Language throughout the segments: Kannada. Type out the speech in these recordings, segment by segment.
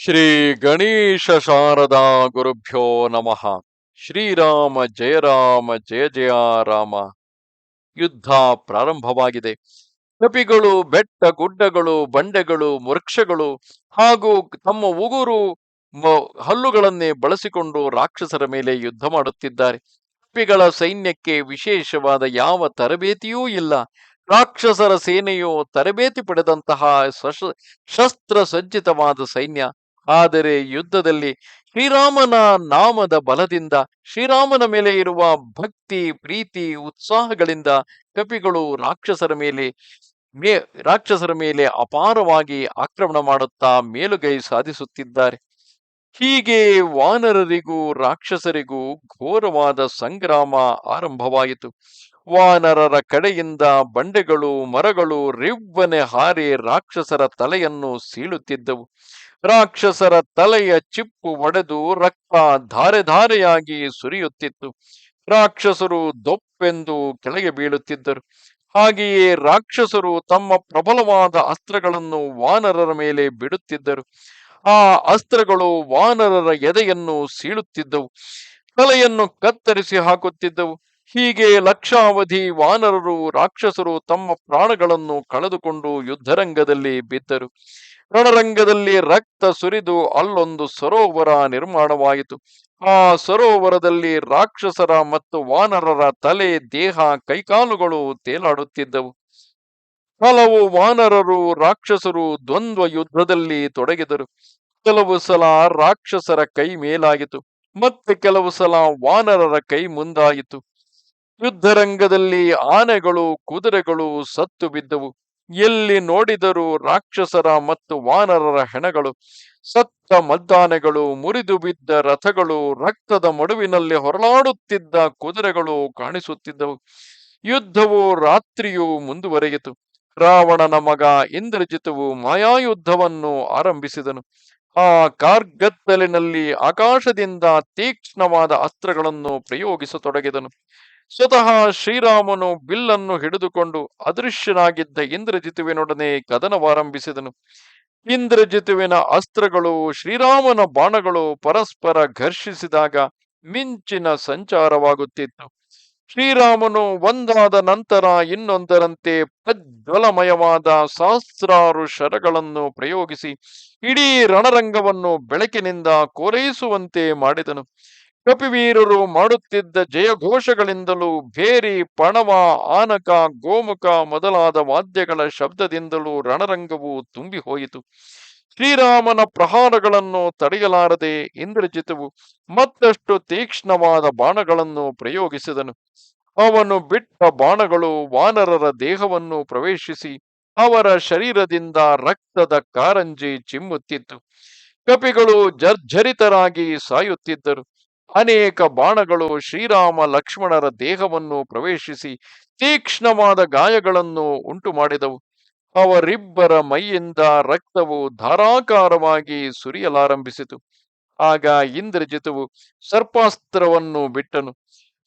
ಶ್ರೀ ಗಣೇಶ ಶಾರದಾ ಗುರುಭ್ಯೋ ನಮಃ. ಶ್ರೀರಾಮ ಜಯ ರಾಮ ಜಯ ಜಯ ರಾಮ. ಯುದ್ಧ ಪ್ರಾರಂಭವಾಗಿದೆ. ಕಪಿಗಳು ಬೆಟ್ಟ ಗುಡ್ಡಗಳು, ಬಂಡೆಗಳು, ವೃಕ್ಷಗಳು ಹಾಗೂ ತಮ್ಮ ಉಗುರು ಹಲ್ಲುಗಳನ್ನೇ ಬಳಸಿಕೊಂಡು ರಾಕ್ಷಸರ ಮೇಲೆ ಯುದ್ಧ ಮಾಡುತ್ತಿದ್ದಾರೆ. ಕಪಿಗಳ ಸೈನ್ಯಕ್ಕೆ ವಿಶೇಷವಾದ ಯಾವ ತರಬೇತಿಯೂ ಇಲ್ಲ. ರಾಕ್ಷಸರ ಸೇನೆಯು ತರಬೇತಿ ಪಡೆದಂತಹ ಶಸ್ತ್ರ, ಸಜ್ಜಿತವಾದ ಸೈನ್ಯ ಆದರೆ ಯುದ್ಧದಲ್ಲಿ ಶ್ರೀರಾಮನ ನಾಮದ ಬಲದಿಂದ ಶ್ರೀರಾಮನ ಮೇಲೆ ಇರುವ ಭಕ್ತಿ, ಪ್ರೀತಿ, ಉತ್ಸಾಹಗಳಿಂದ ಕಪಿಗಳು ರಾಕ್ಷಸರ ಮೇಲೆ ಮೇ, ರಾಕ್ಷಸರ ಮೇಲೆ ಅಪಾರವಾಗಿ ಆಕ್ರಮಣ ಮಾಡುತ್ತಾ ಮೇಲುಗೈ ಸಾಧಿಸುತ್ತಿದ್ದಾರೆ. ಹೀಗೆ ವಾನರರಿಗೂ ರಾಕ್ಷಸರಿಗೂ ಘೋರವಾದ ಸಂಗ್ರಾಮ ಆರಂಭವಾಯಿತು. ವಾನರರ ಕಡೆಯಿಂದ ಬಂಡೆಗಳು, ಮರಗಳು ರಿವ್ವನೆ ಹಾರಿ ರಾಕ್ಷಸರ ತಲೆಯನ್ನು ಸೀಳುತ್ತಿದ್ದವು. ರಾಕ್ಷಸರ ತಲೆಯ ಚಿಪ್ಪು ಒಡೆದು ರಕ್ತ ಧಾರೆ ಧಾರೆಯಾಗಿ ಸುರಿಯುತ್ತಿತ್ತು. ರಾಕ್ಷಸರು ದೊಪ್ಪೆಂದು ಕೆಳಗೆ ಬೀಳುತ್ತಿದ್ದರು. ಹಾಗೆಯೇ ರಾಕ್ಷಸರು ತಮ್ಮ ಪ್ರಬಲವಾದ ಅಸ್ತ್ರಗಳನ್ನು ವಾನರರ ಮೇಲೆ ಬಿಡುತ್ತಿದ್ದರು. ಆ ಅಸ್ತ್ರಗಳು ವಾನರರ ಎದೆಯನ್ನು ಸೀಳುತ್ತಿದ್ದವು. ತಲೆಯನ್ನು ಕತ್ತರಿಸಿ ಹಾಕುತ್ತಿದ್ದವು. ಹೀಗೆ ಲಕ್ಷಾವಧಿ ವಾನರರು ರಾಕ್ಷಸರು ತಮ್ಮ ಪ್ರಾಣಗಳನ್ನು ಕಳೆದುಕೊಂಡು ಯುದ್ಧರಂಗದಲ್ಲಿ ಬಿದ್ದರು. ರಣರಂಗದಲ್ಲಿ ರಕ್ತ ಸುರಿದು ಅಲ್ಲೊಂದು ಸರೋವರ ನಿರ್ಮಾಣವಾಯಿತು. ಆ ಸರೋವರದಲ್ಲಿ ರಾಕ್ಷಸರ ಮತ್ತು ವಾನರರ ತಲೆ, ದೇಹ, ಕೈಕಾಲುಗಳು ತೇಲಾಡುತ್ತಿದ್ದವು. ಹಲವು ವಾನರರು, ರಾಕ್ಷಸರು ದ್ವಂದ್ವ ಯುದ್ಧದಲ್ಲಿ ತೊಡಗಿದರು. ಕೆಲವು ಸಲ ರಾಕ್ಷಸರ ಕೈ ಮೇಲಾಯಿತು ಮತ್ತೆ ಕೆಲವು ಸಲ ವಾನರರ ಕೈ ಮುಂದಾಯಿತು. ಯುದ್ಧರಂಗದಲ್ಲಿ ಆನೆಗಳು, ಕುದುರೆಗಳು ಸತ್ತು ಬಿದ್ದವು. ಎಲ್ಲಿ ನೋಡಿದರೂ ರಾಕ್ಷಸರ ಮತ್ತು ವಾನರರ ಹೆಣಗಳು, ಸತ್ತ ಮದ್ದಾನೆಗಳು, ಮುರಿದು ಬಿದ್ದ ರಥಗಳು, ರಕ್ತದ ಮಡುವಿನಲ್ಲಿ ಹೊರಲಾಡುತ್ತಿದ್ದ ಕುದುರೆಗಳು ಕಾಣಿಸುತ್ತಿದ್ದವು. ಯುದ್ಧವು ರಾತ್ರಿಯೂ ಮುಂದುವರೆಯಿತು. ರಾವಣನ ಮಗ ಇಂದ್ರಜಿತುವು ಮಾಯಾಯುದ್ಧವನ್ನು ಆರಂಭಿಸಿದನು. ಆ ಕಾರ್ಗತ್ತಲಿನಲ್ಲಿ ಆಕಾಶದಿಂದ ತೀಕ್ಷ್ಣವಾದ ಅಸ್ತ್ರಗಳನ್ನು ಪ್ರಯೋಗಿಸತೊಡಗಿದನು. ಸ್ವತಃ ಶ್ರೀರಾಮನು ಬಿಲ್ಲನ್ನು ಹಿಡಿದುಕೊಂಡು ಅದೃಶ್ಯನಾಗಿದ್ದ ಇಂದ್ರಜಿತುವಿನೊಡನೆ ಕದನವಾರಂಭಿಸಿದನು ಇಂದ್ರಜಿತುವಿನ ಅಸ್ತ್ರಗಳು, ಶ್ರೀರಾಮನ ಬಾಣಗಳು ಪರಸ್ಪರ ಘರ್ಷಿಸಿದಾಗ ಮಿಂಚಿನ ಸಂಚಾರವಾಗುತ್ತಿತ್ತು. ಶ್ರೀರಾಮನು ಒಂದಾದ ನಂತರ ಇನ್ನೊಂದರಂತೆ ಪ್ರಜ್ವಲಮಯವಾದ ಸಹಸ್ರಾರು ಶರಗಳನ್ನು ಪ್ರಯೋಗಿಸಿ, ಇಡೀ ರಣರಂಗವನ್ನು ಬೆಳಕಿನಿಂದ ಕೋರೈಸುವಂತೆ ಮಾಡಿದನು. ಕಪಿವೀರರು ಮಾಡುತ್ತಿದ್ದ ಜಯಘೋಷಗಳಿಂದಲೂ ಭೇರಿ, ಪಣವ, ಆನಕ, ಗೋಮುಖ ಮೊದಲಾದ ವಾದ್ಯಗಳ ಶಬ್ದದಿಂದಲೂ ರಣರಂಗವು ತುಂಬಿ ಹೋಯಿತು ಶ್ರೀರಾಮನ ಪ್ರಹಾರಗಳನ್ನು ತಡೆಯಲಾರದೆ ಇಂದ್ರಜಿತವು ಮತ್ತಷ್ಟು ತೀಕ್ಷ್ಣವಾದ ಬಾಣಗಳನ್ನು ಪ್ರಯೋಗಿಸಿದನು. ಅವನು ಬಿಟ್ಟ ಬಾಣಗಳು ವಾನರರ ದೇಹವನ್ನು ಪ್ರವೇಶಿಸಿ ಅವರ ಶರೀರದಿಂದ ರಕ್ತದ ಕಾರಂಜಿ ಚಿಮ್ಮುತ್ತಿತ್ತು. ಕಪಿಗಳು ಜರ್ಜರಿತರಾಗಿ ಸಾಯುತ್ತಿದ್ದರು. ಅನೇಕ ಬಾಣಗಳು ಶ್ರೀರಾಮ ಲಕ್ಷ್ಮಣರ ದೇಹವನ್ನು ಪ್ರವೇಶಿಸಿ ತೀಕ್ಷ್ಣವಾದ ಗಾಯಗಳನ್ನು ಉಂಟು ಮಾಡಿದವು ಅವರಿಬ್ಬರ ಮೈಯಿಂದ ರಕ್ತವು ಧಾರಾಕಾರವಾಗಿ ಸುರಿಯಲಾರಂಭಿಸಿತು. ಆಗ ಇಂದ್ರಜಿತುವು ಸರ್ಪಾಸ್ತ್ರವನ್ನು ಬಿಟ್ಟನು.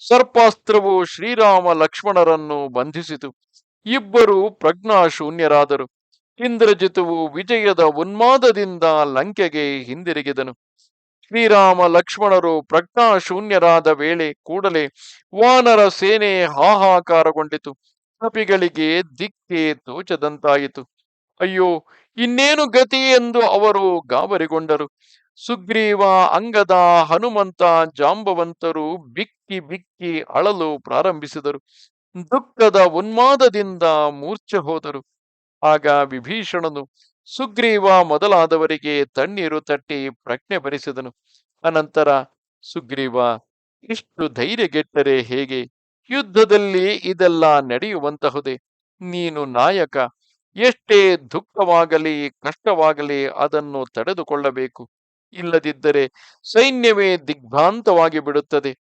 ಸರ್ಪಾಸ್ತ್ರವು ಶ್ರೀರಾಮ ಲಕ್ಷ್ಮಣರನ್ನು ಬಂಧಿಸಿತು. ಇಬ್ಬರು ಪ್ರಜ್ಞಾಶೂನ್ಯರಾದರು. ಇಂದ್ರಜಿತುವು ವಿಜಯದ ಉನ್ಮಾದದಿಂದ ಲಂಕೆಗೆ ಹಿಂದಿರುಗಿದನು. ಶ್ರೀರಾಮ ಲಕ್ಷ್ಮಣರು ಪ್ರಜ್ಞಾಶೂನ್ಯರಾದ ವೇಳೆ ಕೂಡಲೇ ವಾನರ ಸೇನೆ ಹಾಹಾಕಾರಗೊಂಡಿತು. ಕಪಿಗಳಿಗೆ ದಿಕ್ಕೇ ತೋಚದಂತಾಯಿತು. ಅಯ್ಯೋ, ಇನ್ನೇನು ಗತಿ ಎಂದು ಅವರು ಗಾಬರಿಗೊಂಡರು. ಸುಗ್ರೀವ, ಅಂಗದ, ಹನುಮಂತ, ಜಾಂಬವಂತರು ಬಿಕ್ಕಿ ಬಿಕ್ಕಿ ಅಳಲು ಪ್ರಾರಂಭಿಸಿದರು. ದುಃಖದ ಉನ್ಮಾದದಿಂದ ಮೂರ್ಛೆ ಹೋದರು. ಆಗ ವಿಭೀಷಣನು ಸುಗ್ರೀವ ಮೊದಲಾದವರಿಗೆ ತಣ್ಣೀರು ತಟ್ಟಿ ಪ್ರಜ್ಞೆ ಬರೆಸಿದನು ಅನಂತರ ಸುಗ್ರೀವ, ಇಷ್ಟು ಧೈರ್ಯಗೆಟ್ಟರೆ ಹೇಗೆ? ಯುದ್ಧದಲ್ಲಿ ಇದೆಲ್ಲ ನಡೆಯುವಂತಹುದೇ? ನೀನು ನಾಯಕ, ಎಷ್ಟೇ ದುಃಖವಾಗಲಿ ಕಷ್ಟವಾಗಲಿ ಅದನ್ನು ತಡೆದುಕೊಳ್ಳಬೇಕು. ಇಲ್ಲದಿದ್ದರೆ ಸೈನ್ಯವೇ ದಿಗ್ಭ್ರಾಂತವಾಗಿ ಬಿಡುತ್ತದೆ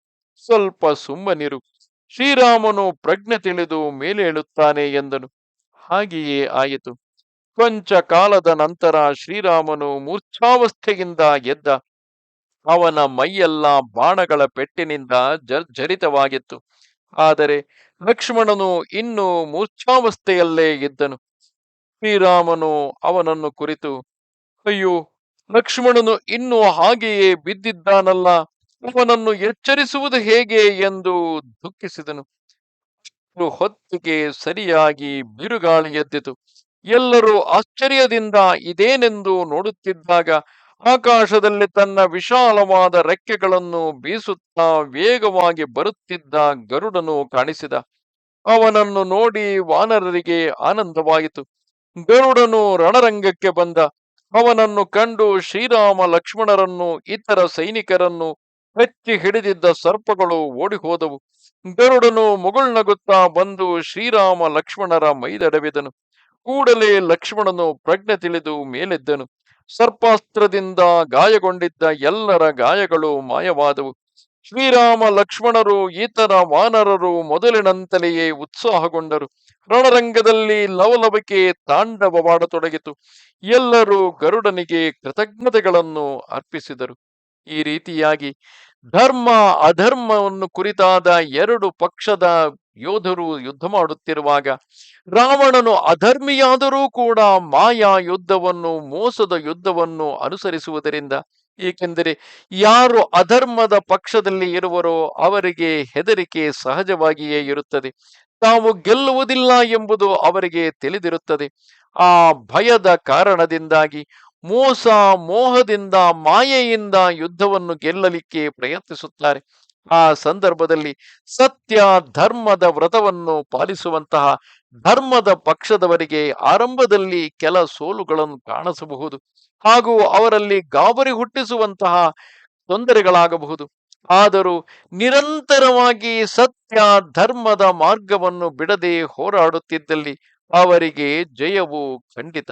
ಸ್ವಲ್ಪ ಸುಮ್ಮನಿರು. ಶ್ರೀರಾಮನು ಪ್ರಜ್ಞೆ ತಿಳಿದು ಮೇಲೇಳುತ್ತಾನೆ ಎಂದನು. ಹಾಗೆಯೇ ಆಯಿತು. ಕೊಂಚ ಕಾಲದ ನಂತರ ಶ್ರೀರಾಮನು ಮೂರ್ಛಾವಸ್ಥೆಯಿಂದ ಎದ್ದ. ಅವನ ಮೈಯೆಲ್ಲ ಬಾಣಗಳ ಪೆಟ್ಟಿನಿಂದ ಜರ್ಜರಿತವಾಗಿತ್ತು ಆದರೆ ಲಕ್ಷ್ಮಣನು ಇನ್ನೂ ಮೂರ್ಛಾವಸ್ಥೆಯಲ್ಲೇ ಇದ್ದನು. ಶ್ರೀರಾಮನು ಅವನನ್ನು ಕುರಿತು, ಅಯ್ಯೋ, ಲಕ್ಷ್ಮಣನು ಇನ್ನೂ ಹಾಗೆಯೇ ಬಿದ್ದಿದ್ದಾನಲ್ಲ, ಅವನನ್ನು ಎಚ್ಚರಿಸುವುದು ಹೇಗೆ? ಎಂದು ದುಃಖಿಸಿದನು. ಹೊತ್ತಿಗೆ ಸರಿಯಾಗಿ ಬಿರುಗಾಳಿ ಎದ್ದಿತು. ಎಲ್ಲರೂ ಆಶ್ಚರ್ಯದಿಂದ ಇದೇನೆಂದು ನೋಡುತ್ತಿದ್ದಾಗ ಆಕಾಶದಲ್ಲಿ ತನ್ನ ವಿಶಾಲವಾದ ರೆಕ್ಕೆಗಳನ್ನು ಬೀಸುತ್ತಾ ವೇಗವಾಗಿ ಬರುತ್ತಿದ್ದ ಗರುಡನು ಕಾಣಿಸಿದ. ಅವನನ್ನು ನೋಡಿ ವಾನರರಿಗೆ ಆನಂದವಾಯಿತು. ಗರುಡನು ರಣರಂಗಕ್ಕೆ ಬಂದ. ಅವನನ್ನು ಕಂಡು ಶ್ರೀರಾಮ ಲಕ್ಷ್ಮಣರನ್ನು, ಇತರ ಸೈನಿಕರನ್ನು ಹೆಚ್ಚಿ ಹಿಡಿದಿದ್ದ ಸರ್ಪಗಳು ಓಡಿಹೋದವು. ಗರುಡನು ಮುಗುಳ್ನಗುತ್ತಾ ಬಂದು ಶ್ರೀರಾಮ ಲಕ್ಷ್ಮಣರ ಮೈದಡವಿದನು. ಕೂಡಲೇ ಲಕ್ಷ್ಮಣನು ಪ್ರಜ್ಞೆ ತಿಳಿದು ಮೇಲೆದ್ದನು. ಸರ್ಪಾಸ್ತ್ರದಿಂದ ಗಾಯಗೊಂಡಿದ್ದ ಎಲ್ಲರ ಗಾಯಗಳು ಮಾಯವಾದವು. ಶ್ರೀರಾಮ ಲಕ್ಷ್ಮಣರು ಇತರ ವಾನರರು ಮೊದಲಿನಂತಲೆಯೇ ಉತ್ಸಾಹಗೊಂಡರು. ರಣರಂಗದಲ್ಲಿ ಲವಲವಿಕೆ ತಾಂಡವವಾಡತೊಡಗಿತು. ಎಲ್ಲರೂ ಗರುಡನಿಗೆ ಕೃತಜ್ಞತೆಗಳನ್ನು ಅರ್ಪಿಸಿದರು. ಈ ರೀತಿಯಾಗಿ ಧರ್ಮ, ಅಧರ್ಮವನ್ನು ಕುರಿತಾದ ಎರಡು ಪಕ್ಷದ ಯೋಧರು ಯುದ್ಧ ಮಾಡುತ್ತಿರುವಾಗ ರಾವಣನು ಅಧರ್ಮಿಯಾದರೂ ಕೂಡ ಮಾಯಾ ಯುದ್ಧವನ್ನು, ಮೋಸದ ಯುದ್ಧವನ್ನು ಅನುಸರಿಸುವುದರಿಂದ ಏಕೆಂದರೆ ಯಾರು ಅಧರ್ಮದ ಪಕ್ಷದಲ್ಲಿ ಇರುವರೋ ಅವರಿಗೆ ಹೆದರಿಕೆ ಸಹಜವಾಗಿಯೇ ಇರುತ್ತದೆ. ತಾವು ಗೆಲ್ಲುವುದಿಲ್ಲ ಎಂಬುದು ಅವರಿಗೆ ತಿಳಿದಿರುತ್ತದೆ. ಆ ಭಯದ ಕಾರಣದಿಂದಾಗಿ ಮೋಸ, ಮೋಹದಿಂದ, ಮಾಯೆಯಿಂದ ಯುದ್ಧವನ್ನು ಗೆಲ್ಲಲಿಕ್ಕೆ ಪ್ರಯತ್ನಿಸುತ್ತಾರೆ. ಆ ಸಂದರ್ಭದಲ್ಲಿ ಸತ್ಯ, ಧರ್ಮದ ವ್ರತವನ್ನು ಪಾಲಿಸುವಂತಹ ಧರ್ಮದ ಪಕ್ಷದವರಿಗೆ ಆರಂಭದಲ್ಲಿ ಕೆಲ ಸೋಲುಗಳನ್ನು ಕಾಣಿಸಬಹುದು. ಹಾಗೂ ಅವರಲ್ಲಿ ಗಾಬರಿ ಹುಟ್ಟಿಸುವಂತಹ ತೊಂದರೆಗಳಾಗಬಹುದು. ಆದರೂ ನಿರಂತರವಾಗಿ ಸತ್ಯ, ಧರ್ಮದ ಮಾರ್ಗವನ್ನು ಬಿಡದೆ ಹೋರಾಡುತ್ತಿದ್ದಲ್ಲಿ ಅವರಿಗೆ ಜಯವು ಖಂಡಿತ.